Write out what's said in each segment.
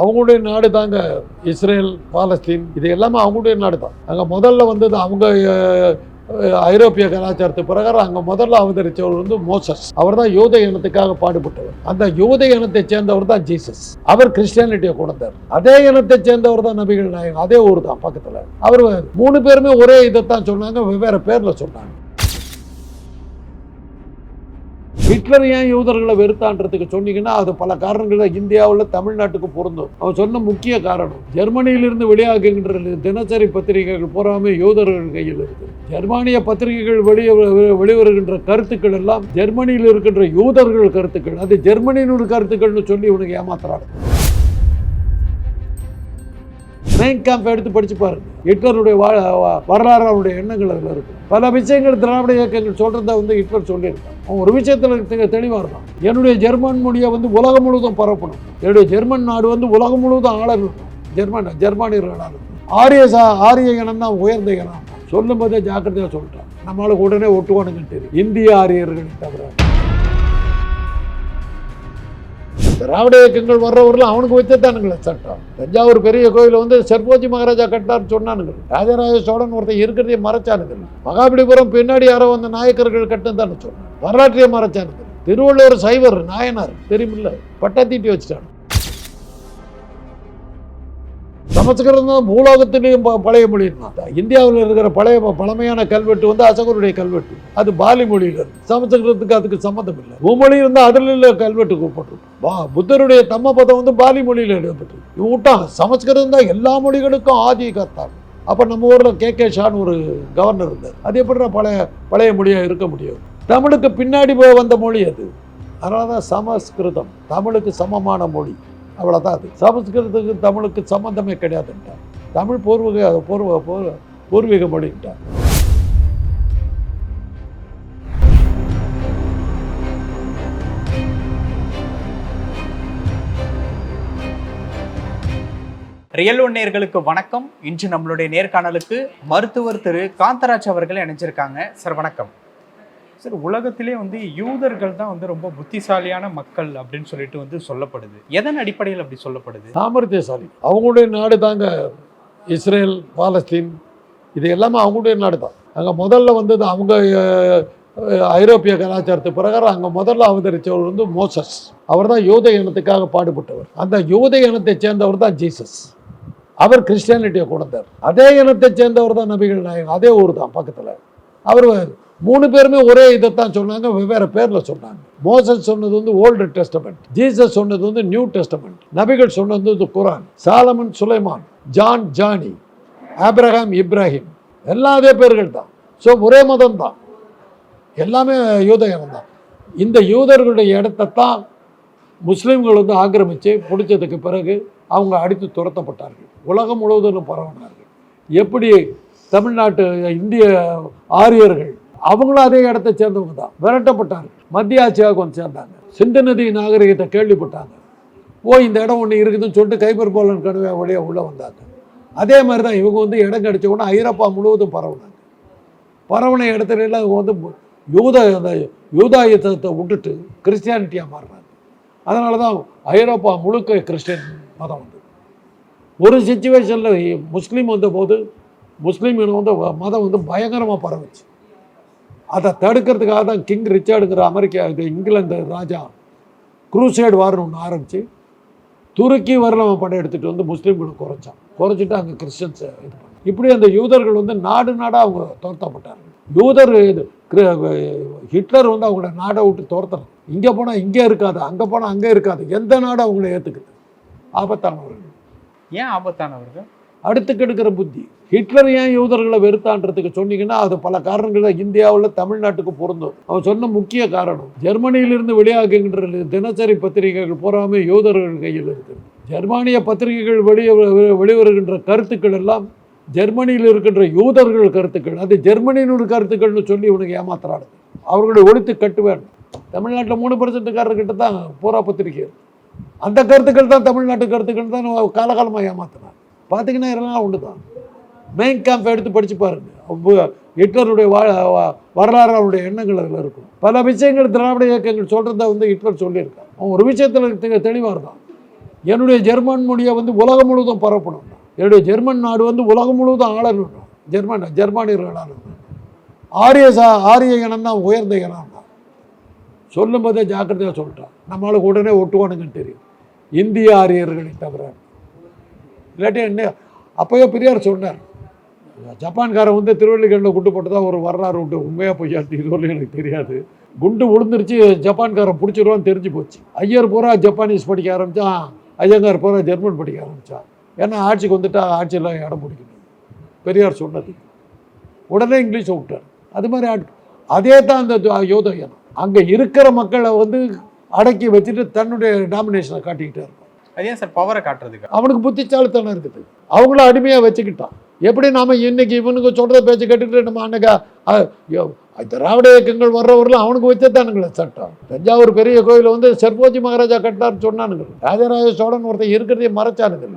அவங்களுடைய நாடு தாங்க இஸ்ரேல் பாலஸ்தீன் இது எல்லாமே அவங்களுடைய நாடு தான். அங்கே முதல்ல வந்தது அவங்க ஐரோப்பிய கலாச்சாரத்து பிரகாரம் அங்கே முதல்ல அவதரித்தவர் வந்து மோசஸ். அவர் தான் யூத இனத்துக்காக பாடுபட்டவர். அந்த யூத இனத்தை சேர்ந்தவர் தான் ஜீசஸ். அவர் கிறிஸ்டியானிட்டியை கொண்டார் அதே இனத்தை சேர்ந்தவர் தான் நபிகள் நாயகம் அதே ஊர் தான் பக்கத்தில். அவர் மூணு பேருமே ஒரே இதைத்தான் சொன்னாங்க வெவ்வேறு பேரில் சொன்னாங்க. ஹிட்லர் ஏன் யூதர்களை வெறுத்தான்றதுக்கு சொன்னீங்கன்னா அது பல காரணங்கள். இந்தியாவில் தமிழ்நாட்டுக்கு பொருந்தும். அவன் சொன்ன முக்கிய காரணம் ஜெர்மனியிலிருந்து வெளியாகுகின்ற தினசரி பத்திரிகைகள் பூராமே யூதர்கள் கையில் இருக்கு ஜெர்மானிய பத்திரிகைகள் வெளியே வெளிவருகின்ற கருத்துக்கள் எல்லாம் ஜெர்மனியில் இருக்கின்ற யூதர்கள் கருத்துக்கள். அது ஜெர்மனியினுடைய கருத்துக்கள்னு சொல்லி இவனுக்கு ஏமாத்துறாங்க மெயின் கேம்ப் எடுத்து படித்து பாருங்க ஹிட்லருடைய வா- வரலாறு அவருடைய எண்ணங்கள் அதில் இருக்கு. பல விஷயங்கள் திராவிட இயக்கங்கள் சொல்கிறத வந்து ஹிட்லர் சொல்லியிருக்கான் அவன் ஒரு விஷயத்தில் தெளிவாக இருந்தான். என்னுடைய ஜெர்மன் மொழியை வந்து உலகம் முழுவதும் பரப்பணும். என்னுடைய ஜெர்மன் நாடு வந்து உலகம் முழுவதும் ஆளணும் ஜெர்மன் ஜெர்மானியர்களாக ஆரிய சா ஆரிய இனம் தான் உயர்ந்த இனம். சொல்லும் போதே ஜாக்கிரதையாக சொல்லிட்டான். நம்மளுக்கு உடனே ஒட்டுவானுங்க தெரியும். இந்திய ஆரியர்கள் தவிர. திராவிட இயக்கங்கள் வர்றவர்கள் அவனுக்கு வச்சதானுங்களே சட்டம். தஞ்சாவூர் பெரிய கோயில் வந்து செர்போஜி மகாராஜா கட்டார்னு சொன்னானுங்க. ராஜராஜ சோழன் ஒருத்தன் இருக்கிறதே மறைச்சானுங்க. மகாபலிபுரம் பின்னாடி யாரோ வந்து நாயக்கர்கள் கட்டுன்னு தானே சொன்னான். வரலாற்றையே மறைச்சானுங்க. திருவள்ளுவர் சைவர் நாயனார் தெரியுமில்ல? பட்டத்தீட்டி வச்சுட்டான். சமஸ்கிருதம் தான் பூலோகத்திலேயும் ப- பழைய மொழி தான் இந்தியாவில் இருக்கிற பழைய ப- பழமையான கல்வெட்டு வந்து அசகருடைய கல்வெட்டு. அது பாலி மொழியில் இருக்கு சமஸ்கிருதத்துக்கு அதுக்கு சம்மந்தம் இல்லை. மும்மொழி இருந்தால் அதில் உள்ள கல்வெட்டு கூப்பிட்டு வா புத்தருடைய தம்ம பதம் வந்து பாலி மொழியில் எழுதப்பட்டு இவன் விட்டான் சமஸ்கிருதம் தான் எல்லா மொழிகளுக்கும் ஆதி கர்த்தான் அப்போ நம்ம ஊரில் கே. கே. ஷான்னு ஒரு கவர்னர் இருந்தார். அது எப்படி பழைய பழைய மொழியாக இருக்க முடியும்? தமிழுக்கு பின்னாடி போய் வந்த மொழி அது. அதனால தான் சமஸ்கிருதம் தமிழுக்கு சமமான மொழி. அவ்வளோதான் அது. சமஸ்கிருதத்துக்கு தமிழுக்கு சம்மந்தமே கிடையாதுன்ட்டார். தமிழ் பூர்வீக பூர்வ பூர்வ பூர்வீக மொழின்ட்டார். ரியல் ஒன் நேர்களுக்கு வணக்கம். இன்று நம்மளுடைய நேர்காணலுக்கு மருத்துவர் திரு காந்தராஜ் அவர்கள் இணைஞ்சிருக்காங்க. சார் வணக்கம். சார் உலகத்திலே வந்து யூதர்கள் தான் வந்து ரொம்ப புத்திசாலியான மக்கள் அப்படின்னு சொல்லிட்டு வந்து சொல்லப்படுது. எதன் அடிப்படையில் அப்படி சொல்லப்படுது? சாமர்த்தியசாலி. அவங்களுடைய நாடு தாங்க இஸ்ரேல் பாலஸ்தீன் இது எல்லாமே அவங்களுடைய நாடு தான். அங்கே முதல்ல வந்தது அவங்க ஐரோப்பிய கலாச்சாரத்து பிரகாரம் அங்கே முதல்ல அவதரித்தவர் வந்து மோசஸ். அவர் தான் யூத இனத்துக்காக பாடுபட்டவர். அந்த யூத இனத்தை சேர்ந்தவர் தான் ஜீசஸ். அவர் கிறிஸ்டியானிட்டியை கொண்டார் அதே இனத்தை சேர்ந்தவர் தான் நபிகள் நாயகம் அதே ஊர் தான் பக்கத்தில். அவர் மூணு பேருமே ஒரே இதைத்தான் சொன்னாங்க வெவ்வேறு பேரில் சொன்னாங்க. மோசஸ் சொன்னது வந்து ஓல்டு டெஸ்டமெண்ட் ஜீசஸ் சொன்னது வந்து நியூ டெஸ்டமெண்ட் நபிகள் சொன்னது வந்து Quran Solomon Sulaiman John Johnny Abraham Ibrahim எல்லா அதே பேர்கள் தான். ஸோ ஒரே மதம் தான். எல்லாமே யூதகம் தான். இந்த யூதர்களுடைய இடத்தைத்தான் முஸ்லீம்கள் வந்து ஆக்கிரமித்து பிடிச்சதுக்கு பிறகு அவங்க அடித்து துரத்தப்பட்டார்கள். உலகம் முழுவதும் பரவினார்கள். எப்படி தமிழ்நாட்டு இந்திய ஆரியர்கள் அவங்களும் அதே இடத்தை சேர்ந்தவங்க தான். விரட்டப்பட்டாங்க. மத்திய ஆட்சியாக வந்து சேர்ந்தாங்க. சிந்து நதி நாகரிகத்தை கேள்விப்பட்டாங்க. ஓ இந்த இடம் ஒன்று இருக்குதுன்னு சொல்லிட்டு கைபர் போலன் கணுவே வழியாக உள்ளே வந்தாங்க. அதே மாதிரி தான் இவங்க வந்து இடம் கிடைச்ச உடனே ஐரோப்பா முழுவதும் பரவுனாங்க. பரவுன இடத்துல இவங்க வந்து யூத அந்த யூதாயுத்தத்தை விட்டுட்டு கிறிஸ்டியானிட்டியாக மாறினாங்க அதனால தான் ஐரோப்பா முழுக்க கிறிஸ்டியன் மதம் வந்து. ஒரு சுச்சுவேஷனில் முஸ்லீம் வந்தபோது முஸ்லீம் இனம் வந்து வ- மதம் வந்து பயங்கரமாக பரவுச்சு. அதை தடுக்கிறதுக்காக தான் கிங் ரிச்சர்டுங்கிற அமெரிக்கா இது இங்கிலாந்து ராஜா குரூசைடு வார்னு ஒன்று ஆரம்பித்து துருக்கி வரல அவன் படம் எடுத்துகிட்டு வந்து முஸ்லீம்களை குறைச்சான். குறைச்சிட்டு அங்கே கிறிஸ்டியன்ஸை இது பண்ணான் இப்படி அந்த யூதர்கள் வந்து நாடு நாடாக அவங்க துரத்தப்பட்டார் யூதர் இது ஹிட்லர் வந்து அவங்கள நாடை விட்டு துரத்துறான். இங்கே போனால் இங்கே இருக்காது அங்கே போனால் அங்கே இருக்காது. எந்த நாடு அவங்கள ஏற்றுக்குது ஆபத்தானவர்கள். ஏன் ஆபத்தானவர்கள்? அடுத்து கெடுக்கிற புத்தி. ஹிட்லர் ஏன் யூதர்களை வெறுத்தான்றதுக்கு சொன்னீங்கன்னா அது பல காரணங்கள் இந்தியாவில் தமிழ்நாட்டுக்கு பொருந்தும். அவன் சொன்ன முக்கிய காரணம் ஜெர்மனியிலிருந்து வெளியாகுகின்ற தினசரி பத்திரிகைகள் பூராமே யூதர்கள் கையில் இருக்குது ஜெர்மானிய பத்திரிகைகள் வெளியே வெளிவருகின்ற கருத்துக்கள் எல்லாம் ஜெர்மனியில் இருக்கின்ற யூதர்கள் கருத்துக்கள். அது ஜெர்மனியினுடைய கருத்துக்கள்னு சொல்லி இவனுக்கு ஏமாத்துறாரு அவர்களை ஒழித்து கட்டுவேன். தமிழ்நாட்டில் மூணு பர்சன்ட்காரர்கிட்ட தான் பூரா பத்திரிகை அந்த கருத்துக்கள் தான் தமிழ்நாட்டு கருத்துக்கள் தான் காலகாலமாக ஏமாத்தினார் பார்த்தீங்கன்னா இதெல்லாம் ஒன்று தான் மெயின் கேம்ப் எடுத்து படித்து பாருங்க. ஹிட்லருடைய வா வரலாறு அவருடைய எண்ணங்கள் அதில் இருக்கும். பல விஷயங்கள் திராவிட இயக்கங்கள் சொல்கிறத வந்து ஹிட்லர் சொல்லியிருக்கான் அவன் ஒரு விஷயத்தில் தெளிவாக இருந்தான் என்னுடைய ஜெர்மன் மொழியை வந்து உலகம் முழுவதும் பரப்பணும். என்னுடைய ஜெர்மன் நாடு வந்து உலகம் முழுவதும் ஆளணும். ஜெர்மன் ஜெர்மானியர்கள் ஆளணும் ஆரிய சா ஆரிய இனம் தான் உயர்ந்த இனம் தான் சொல்லும் போதே ஜாக்கிரதையாக சொல்லிட்டான். நம்மளுக்கு உடனே ஒட்டுவானுங்கன்னு தெரியும். இந்திய ஆரியர்களை தவிர இல்லாட்டி என்ன அப்போயோ பெரியார் சொன்னார் ஜப்பான்காரன் வந்து திருவள்ளிக்கண்ணில் குண்டு போட்டதா ஒரு வரலாறு உண்டு உண்மையாக பொய்யா இதுவரையும் எனக்கு தெரியாது. குண்டு விழுந்துருச்சு ஜப்பான்காரன் பிடிச்சிருவான்னு தெரிஞ்சு போச்சு. ஐயர் பூரா ஜப்பானீஸ் படிக்க ஆரம்பித்தான் ஐயங்கார் பூரா ஜெர்மன் படிக்க ஆரம்பித்தான் ஏன்னா ஆட்சிக்கு வந்துட்டா ஆட்சியில் இடம் பிடிக்கணும். பெரியார் சொன்னது. உடனே இங்கிலீஷை விட்டார். அது மாதிரி ஆட் அதே தான் அந்த யோத அங்கே இருக்கிற மக்களை வந்து அடக்கி வச்சுட்டு தன்னுடைய டாமினேஷனை காட்டிக்கிட்டே இருப்பான். ஏன் சார் பவரை காட்டுறதுக்கு. அவனுக்கு புத்திச்சாலித்தனம் இருக்குது. அவங்கள அடிமையாக வச்சுக்கிட்டான். எப்படி நாம இன்னைக்கு இவனுக்கு சொல்கிறத பேச்சு கேட்டுக்கிட்டு நம்ம அன்னைக்கு? திராவிட இயக்கங்கள் வர்றவரெல்லாம் அவனுக்கு வச்சதானுங்களே சட்டம். தஞ்சாவூர் பெரிய கோயிலை வந்து செர்போஜி மகாராஜா கட்டினார்னு சொன்னானுங்க ராஜராஜ சோழன் ஒருத்தன் இருக்கிறதே மறைச்சானுங்க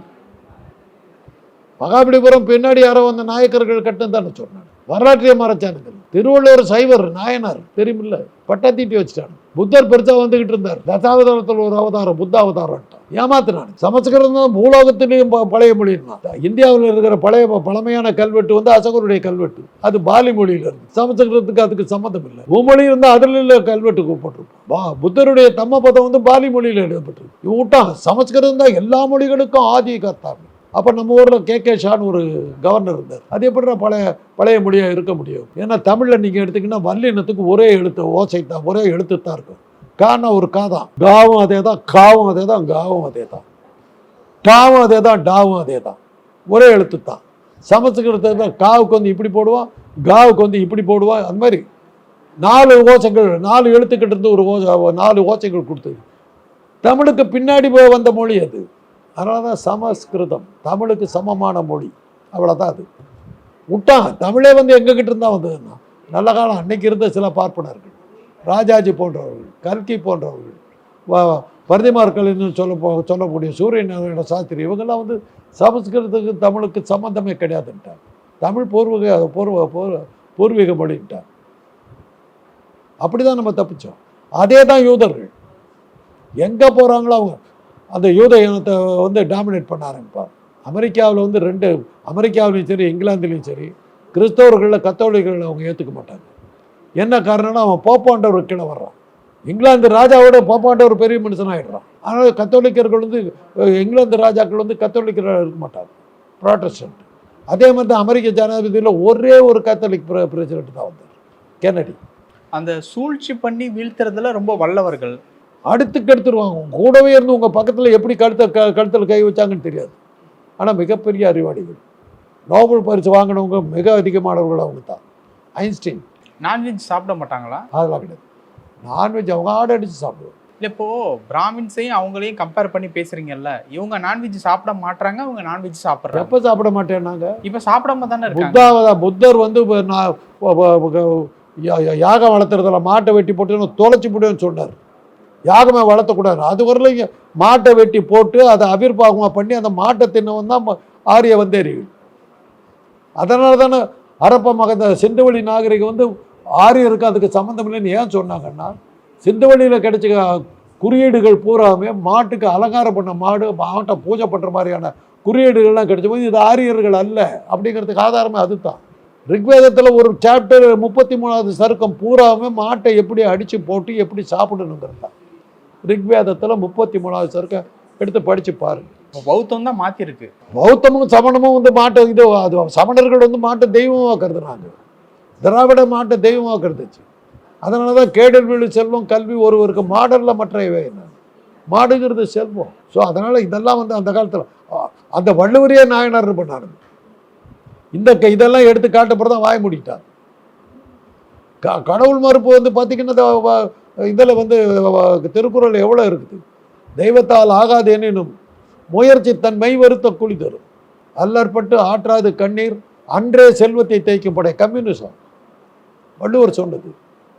மகாபலிபுரம் பின்னாடி யாரோ வந்த நாயக்கர்கள் கட்டுன்னு தானே சொன்னாங்க வரலாற்றையே மறைச்சானுங்க திருவள்ளுவர் சைவர் நாயனார் தெரியுமில்ல? பட்டத்தீட்டி வச்சுட்டான் புத்தர் பெருசா வந்துகிட்டு இருந்தார். தசாவதாரத்தில் ஒரு அவதாரம் புத்த அவதாரம் ஏமாத்தினான் சமஸ்கிருதம் தான் பூலோகத்திலையும் ப- பழைய மொழின்னா. இந்தியாவில் இருக்கிற பழைய ப- பழமையான கல்வெட்டு வந்து அசகருடைய கல்வெட்டு. அது பாலி மொழியில இருந்து. சமஸ்கிருதத்துக்கு அதுக்கு சம்மந்தம் இல்லை. பூமொழி இருந்தால் அதில் இல்லை கல்வெட்டு போட்டிருப்போம் வா புத்தருடைய தம்ம பதம் வந்து பாலி மொழியில் எழுதப்பட்டிருக்கு இவன் விட்டான். சமஸ்கிருதம் தான் எல்லா மொழிகளுக்கும் ஆதி கர்த்தாங்க அப்போ நம்ம ஊரில் கே கே ஷான்னு ஒரு கவர்னர் இருந்தார். அது எப்படிடா பழைய பழைய மொழியாக இருக்க முடியும்? ஏன்னா தமிழில் நீங்கள் எடுத்தீங்கன்னா வல்லினத்துக்கு ஒரே எழுத்து ஓசை தான் ஒரே எழுத்து தான் இருக்கும். கானா ஒரு கா தான். காவும் அதே தான் காவும் அதே தான் காவும் அதே தான். டாவும் அதே தான் டாவும் அதே தான். ஒரே எழுத்து தான். சமஸ்கிருதத்தை தான் காவுக்கு வந்து இப்படி போடுவான் காவுக்கு வந்து இப்படி போடுவான் அந்த மாதிரி. நாலு ஓசைகள் நாலு எழுத்துக்கிட்ட இருந்து ஒரு ஓசை நாலு ஓசைகள் கொடுத்தது. தமிழுக்கு பின்னாடி போய் வந்த மொழி அது. அதனால தான் சமஸ்கிருதம் தமிழுக்கு சமமான மொழி. அவ்வளோதான் அது. விட்டான் தமிழே வந்து எங்ககிட்ட இருந்தால் வந்ததுன்னா நல்ல காலம் அன்னைக்கு இருந்த சில பார்ப்பனர்கள் ராஜாஜி போன்றவர்கள் கல்கி போன்றவர்கள் வ- பரதிமார்கள் என்று சொல்ல போ சொல்லக்கூடிய சூரிய நாராயண சாஸ்திரி இவங்கெல்லாம் வந்து சமஸ்கிருதத்துக்கு தமிழுக்கு சம்மந்தமே கிடையாதுன்ட்டார் தமிழ் பூர்வீக பூர்வ பூர்வ பூர்வீக மொழின்ட்டார் அப்படி தான் நம்ம தப்பிச்சோம். அதே தான் யூதர்கள். எங்கே போகிறாங்களோ அவங்க அந்த யூத இனத்தை வந்து டாமினேட் பண்ண ஆரம்பிப்பார். அமெரிக்காவில் வந்து ரெண்டு அமெரிக்காவிலையும் சரி இங்கிலாந்துலேயும் சரி கிறிஸ்தவர்களில் கத்தோலிக்கர்களை அவங்க ஏற்றுக்க மாட்டாங்க. என்ன காரணம்னா அவன் போப்பாண்டவர் கீழே வர்றான். இங்கிலாந்து ராஜாவோட போப்பாண்டவர் பெரிய மனுஷன் ஆகிடுறான் ஆனால் கத்தோலிக்கர்கள் வந்து இங்கிலாந்து ராஜாக்கள் வந்து கத்தோலிக்கராக இருக்க மாட்டாங்க. ப்ராட்டஸ்டன்ட் அதே மாதிரி தான் அமெரிக்க ஜனாதிபதியில் ஒரே ஒரு கத்தோலிக் பிரசிடென்ட் தான் வந்தார். கென்னடி. அந்த சூழ்ச்சி பண்ணி வீழ்த்துறதுல ரொம்ப வல்லவர்கள். அடுத்துக்கு எடுத்துருவாங்க. உங்க கூடவே இருந்து உங்கள் பக்கத்தில் எப்படி கழுத்த க கழுத்தில் கை வச்சாங்கன்னு தெரியாது. ஆனால் மிகப்பெரிய அறிவாளிகள். நோபல் பரிசு வாங்கினவங்க மிக அதிகமானவர்கள் அவங்க தான் ஐன்ஸ்டீன். நான்வெஜ் சாப்பிட மாட்டாங்களா? அதெல்லாம் கிடையாது. நான்வெஜ் அவங்க ஆடு அடித்து சாப்பிடுவோம் இல்ல இப்போ பிராமின்ஸையும் அவங்களையும் கம்பேர் பண்ணி பேசுறீங்கல்ல இவங்க நான்வெஜ் சாப்பிட மாட்றாங்க அவங்க நான்வெஜ் சாப்பிடுறாங்க. எப்போ சாப்பிட மாட்டேன்னாங்க இப்ப சாப்பிடாம தானே புத்தாவதா புத்தர் வந்து நான் யாகம் வளர்த்துறதுல மாட்டை வெட்டி போட்டு தொலைச்சி முடியும்னு சொன்னார். யாகமே வளர்த்தக்கூடாது. அது வரலையும் மாட்டை வெட்டி போட்டு அதை அவிர்வாகமாக பண்ணி அந்த மாட்டை தின்னவன் தான் ஆரிய வந்தேரிகள் அதனால தானே அரப்ப மகந்த சிந்துவெளி நாகரிகம் வந்து ஆரியருக்கு அதுக்கு சம்மந்தம் இல்லைன்னு ஏன் சொன்னாங்கன்னா சிந்துவெளியில் கிடைச்ச குறியீடுகள் பூராமே மாட்டுக்கு அலங்காரம் பண்ண மாடு மாட்டை பூஜை பண்ணுற மாதிரியான குறியீடுகள்லாம் கிடைச்ச போது இது ஆரியர்கள் அல்ல அப்படிங்கிறதுக்கு ஆதாரமே அதுதான். ரிக்வேதத்தில் ஒரு சாப்டர் முப்பத்தி மூணாவது சருக்கம் பூராமே மாட்டை எப்படி அடித்து போட்டு எப்படி சாப்பிடணுங்கிறது தான். ரிக்வேதத்தில் முப்பத்தி மூணாவது சருக்கம் எடுத்து படித்து பாருங்க. பௌத்தம் தான் மாத்திருக்கு. பௌத்தமும் சமணமும் வந்து மாட்டை இது அது சமணர்கள் வந்து மாட்டை தெய்வமாக கருதுனாங்க திராவிட மாட்டை தெய்வமாக கருதுச்சு அதனால தான் கேடல் வீடு செல்வம் கல்வி ஒருவருக்கு மாடலில் மற்றையவை என்ன மாடுங்கிறது செல்வம். ஸோ அதனால் இதெல்லாம் வந்து அந்த காலத்தில் அந்த வள்ளுவரையே நாயனார் பண்ணாருங்க. இந்த இதெல்லாம் எடுத்து காட்டப்பறம் தான் வாய மூடிட்டார். க கடவுள் மறுப்பு வந்து பார்த்திங்கன்னா இதில் வந்து திருக்குறள் எவ்வளோ இருக்குது? தெய்வத்தால் ஆகாதேனும் முயற்சி தன்மை வருத்த குழி தரும். அல்லற்பட்டு ஆற்றாது கண்ணீர் அன்றே செல்வத்தை தேய்க்கும் படை. கம்யூனிசம். வள்ளுவர் சொன்னது.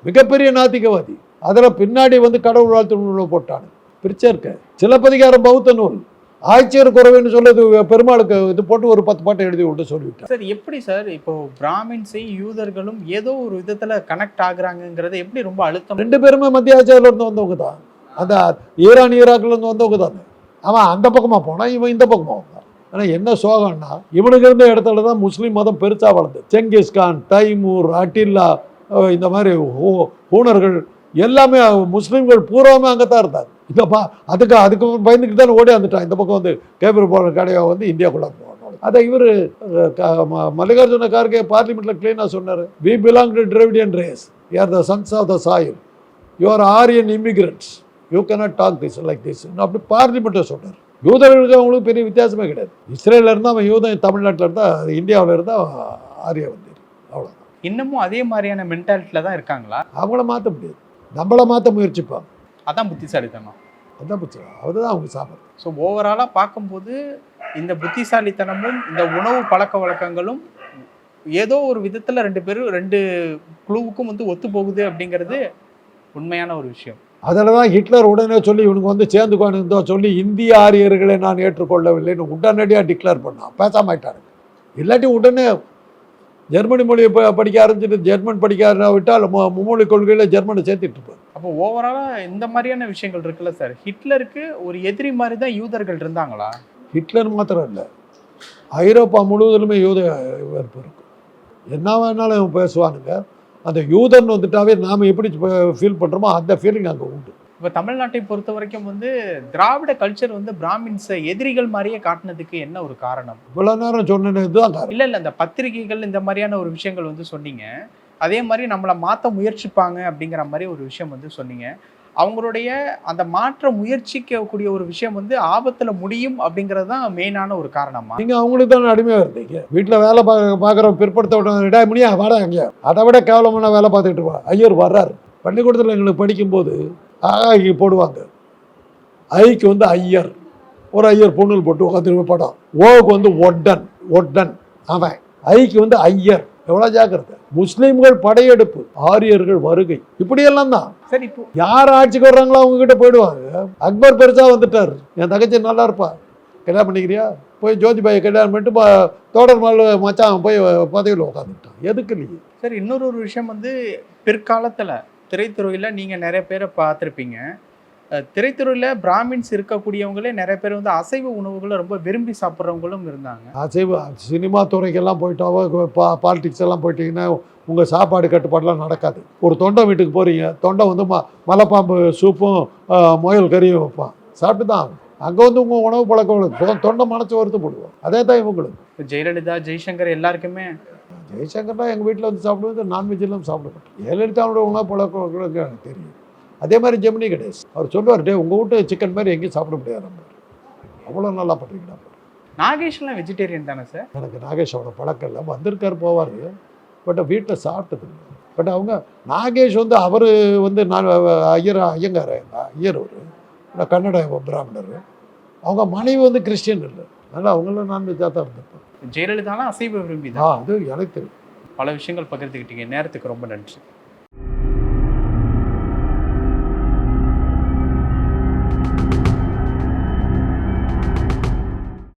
மிகப்பெரிய நாத்திகவாதி. அதில் பின்னாடி வந்து கடவுள் வாழ்த்து நூலை போட்டானு. பிரிச்சேர்க்க. சிலப்பதிகாரம் பௌத்த நூல். ஆட்சியர் குறைவுன்னு சொல்லுது பெருமாளுக்கு இது போட்டு ஒரு பத்து பாட்டை எழுதி விட்டு சொல்லிவிட்டார். சார் எப்படி சார் இப்போ பிராமின்ஸையும் யூதர்களும் ஏதோ ஒரு விதத்துல கனெக்ட் ஆகுறாங்கங்கிறத எப்படி ரொம்ப அழுத்தம்? ரெண்டு பேருமே மத்திய ஆட்சியர்ல இருந்து வந்தவங்க தான். அந்த ஈரான் ஈராக்ல இருந்து வந்தவங்க தான். அவன் அந்த பக்கமாக போனான் இவன் இந்த பக்கமாக வந்தான். ஆனால் என்ன சோகம்னா இவனுக்கு இருந்த இடத்துல தான் முஸ்லீம் மதம் பெருசாக வளர்ந்து செங்கிஸ்கான் தைமூர் அட்டில்லா இந்த மாதிரி ஹூனர்கள் எல்லாமே முஸ்லீம்கள் பூராமே அங்கே தான் இருந்தாங்க. இல்லைப்பா அதுக்கு அதுக்கு பயந்துக்கிட்டு தான் ஓடி வந்துட்டான். இந்த பக்கம் வந்து கேபிள் போன கடையை வந்து இந்தியாக்குள்ளே போகணும் அதை இவர் மல்லிகார்ஜுன கார்கே பார்லிமெண்ட்டில் க்ளீனாக சொன்னார். We belong to Dravidian race are the sons of the soil you are Aryan immigrants you cannot talk this like this அப்படி பார்லிமெண்ட்டை சொன்னார். யூதர்களுக்கு அவங்களுக்கு பெரிய வித்தியாசமே கிடையாது. இஸ்ரேலில் இருந்தால் அவன் யூதன் தமிழ்நாட்டில் இருந்தால் இந்தியாவில் இருந்தால் ஆரிய வந்து அவ்வளோ இன்னமும் அதே மாதிரியான மென்டாலிட்டியில தான் இருக்காங்களா? அவங்கள மாற்ற முடியாது. நம்மளை மாற்ற முயற்சிப்பாங்க. அதான் புத்திசாலித்தனம். அதான் பிரச்சனை அதுதான் அவங்க சாப்பிட்றது. ஸோ ஓவராலாக பார்க்கும்போது இந்த புத்திசாலித்தனமும் இந்த உணவு பழக்க வழக்கங்களும் ஏதோ ஒரு விதத்தில் ரெண்டு பேரும் ரெண்டு குழுவுக்கும் வந்து ஒத்து போகுது அப்படிங்கிறது உண்மையான ஒரு விஷயம். அதில் தான் ஹிட்லர் உடனே சொல்லி இவனுக்கு வந்து சேர்ந்துக்கோன்னு சொல்லி இந்திய ஆரியர்களை நான் ஏற்றுக்கொள்ளவில்லைன்னு உடனடியாக டிக்ளேர் பண்ணான் பேசாம ஆயிட்டாரு இல்லாட்டி உடனே ஜெர்மனி மொழியை படிக்க ஆரம்பிச்சுட்டு ஜெர்மன் படிக்க விட்டால் மும்மொழி கொள்கையில் ஜெர்மனை சேர்த்துட்டு இருப்பார். அப்போ ஓவராலாக இந்த மாதிரியான விஷயங்கள் இருக்குல்ல சார் ஹிட்லருக்கு ஒரு எதிரி மாதிரி தான் யூதர்கள் இருந்தாங்களா? ஹிட்லர் மாத்திரம் இல்லை. ஐரோப்பா முழுவதிலுமே யூத வெறுப்பு இருக்கும் என்ன வேணாலும் பேசுவானுங்க. அந்த யூதன் வந்துட்டாவே நாம் எப்படி ஃபீல் பண்ணுறோமோ அந்த ஃபீலிங் அங்கே உண்டு. இப்போ தமிழ்நாட்டை பொறுத்த வரைக்கும் வந்து திராவிட கல்ச்சர் வந்து பிராமின்ஸை எதிரிகள் மாதிரியே காட்டினதுக்கு என்ன ஒரு காரணம்? இவ்வளோ நேரம் சொன்னது காரணம். இல்ல இல்ல இந்த பத்திரிகைகள் இந்த மாதிரியான ஒரு விஷயங்கள் வந்து சொன்னீங்க. அதே மாதிரி நம்மளை மாற்ற முயற்சிப்பாங்க அப்படிங்கிற மாதிரி ஒரு விஷயம் வந்து சொன்னீங்க. அவங்களுடைய அந்த மாற்ற முயற்சிக்கக்கூடிய ஒரு விஷயம் வந்து ஆபத்தில் முடியும் அப்படிங்கிறது தான் மெயினான ஒரு காரணமா? நீங்கள் அவங்களுக்கு தான் அடிமையாக இருந்தீங்க. வீட்டில் வேலை பார்க்க பார்க்குற பிற்படுத்த விட முடியா வாடா அங்கே அதை விட கேவலமான வேலை பார்த்துக்கிட்டு இருப்பா. ஐயர் வர்றாரு. பள்ளிக்கூடத்தில் எங்களுக்கு படிக்கும்போது ஆகி போடுவாங்க. ஐக்கு வந்து ஐயர். ஒரு ஐயர் பொண்ணுல் போட்டு உட்காந்து படம் ஓவுக்கு வந்து ஒட்டன். ஒட்டன். அவன். ஐக்கு வந்து ஐயர். எவ்வளோ ஜாக்கிரதை? முஸ்லீம்கள் படையெடுப்பு ஆரியர்கள் வருகை. இப்படியெல்லாம் தான் சரி இப்போ யார் ஆட்சிக்கு வர்றாங்களோ அவங்க கிட்ட போயிடுவாங்க. அக்பர் பெருசா வந்துட்டார். என் தங்கச்சி நல்லா இருப்பா. கல்யாணம் பண்ணிக்கிறியா? போய் ஜோதிபாயை கல்யாணம் பண்ணிட்டு தோடர் மால் மச்சான் போய் பதவியில் உட்காந்துட்டான் எதுக்கு நீ? சரி இன்னொரு ஒரு விஷயம் வந்து பிற்காலத்துல திரைத்துறையில நீங்க நிறைய பேரை பார்த்துருப்பீங்க. திரைத்துறையில பிராமின்ஸ் இருக்கக்கூடியவங்களே நிறைய பேர் வந்து அசைவ உணவுகளை ரொம்ப விரும்பி சாப்பிட்றவங்களும் இருந்தாங்க. அசைவ சினிமா துறைக்கெல்லாம் போயிட்டாவோ பா பாலிடிக்ஸ் எல்லாம் போயிட்டீங்கன்னா உங்கள் சாப்பாடு கட்டுப்பாடெலாம் நடக்காது. ஒரு தொண்டை வீட்டுக்கு போகிறீங்க தொண்டை வந்து ம மலைப்பாம்பு சூப்பும் முயல் கறியும் வைப்பான். சாப்பிட்டு தான் அங்கே வந்து உங்கள் உணவு பழக்க வழக்கம் தொண்டை மனச்சு வறுத்து போடுவோம் அதே தான் இவங்களுக்கு ஜெயலலிதா ஜெய்சங்கர் எல்லாருக்குமே ஜெய்சங்கர்னா எங்கள் வீட்டில் வந்து சாப்பிடுவது நான்வெஜ் எல்லாம் சாப்பிட மாட்டோம் ஜெயலலிதாவோட உணவு பழக்க வழக்கம் எனக்கு தெரியும். அதே மாதிரி ஜெமினி கணேஷ். அவர் சொல்லுவார் டே உங்கள் வீட்டு சிக்கன் மாதிரி எங்கேயும் சாப்பிட முடியாது நம்ம. அவ்வளோ நல்லா பண்ணுறீங்களா நாகேஷ்லாம் வெஜிடேரியன் தானே சார் எனக்கு நாகேஷோட பழக்கம் இல்லை. வந்திருக்கார் போவார். பட் வீட்டில் சாப்பிட்டது பட் அவங்க நாகேஷ் வந்து அவர் வந்து நான் ஐயர் ஐயங்கார் ஐயர் ஒரு கன்னட பிராமணர். அவங்க மனைவி வந்து கிறிஸ்டியன் இல்லை. அதனால் அவங்களும் நான்வெஜ்ஜாக தான் இருந்திருப்பாங்க ஜெயலலிதாலாம் அசைவ விரும்பி ஆ அது எனக்கு தெரியும். பல விஷயங்கள் பகிர்ந்துக்கிட்டீங்க நேரத்துக்கு ரொம்ப நன்றி.